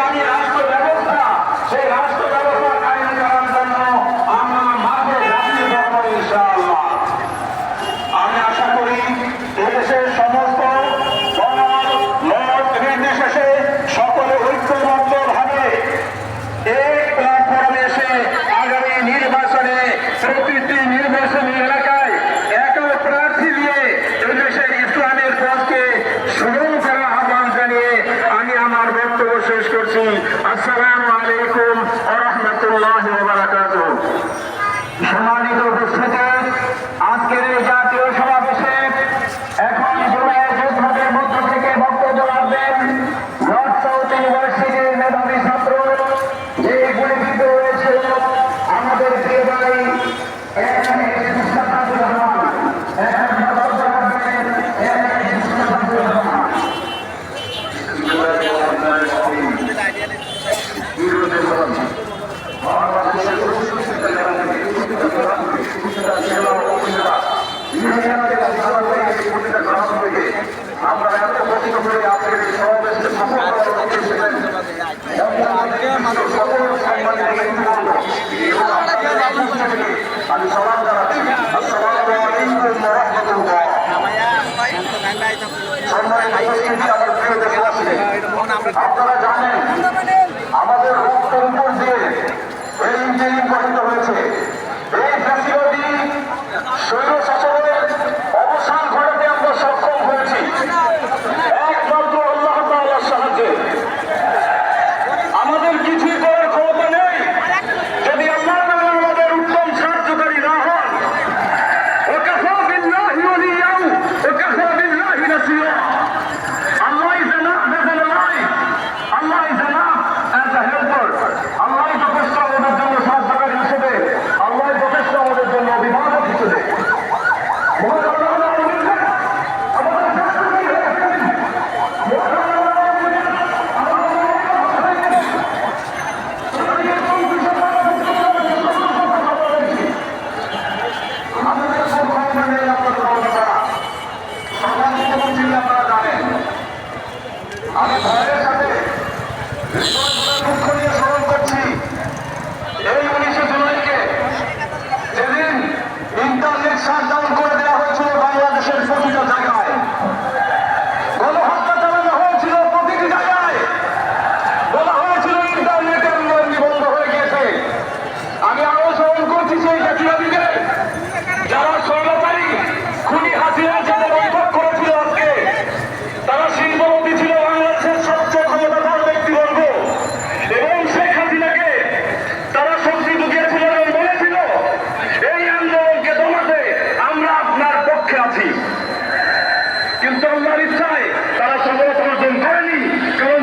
পানি করছি আসসালাম আলাইকুম রহমতুল্লাহ সম্মানিত উপস্থিতি, আজকের এই জাতীয় সমাবেশে এখন জুলাই যোদ্ধাদের মেধাবী যে আমরা আমি আল্লাহর ইচ্ছায় তারা সফলতা অর্জন করেনি। কারণ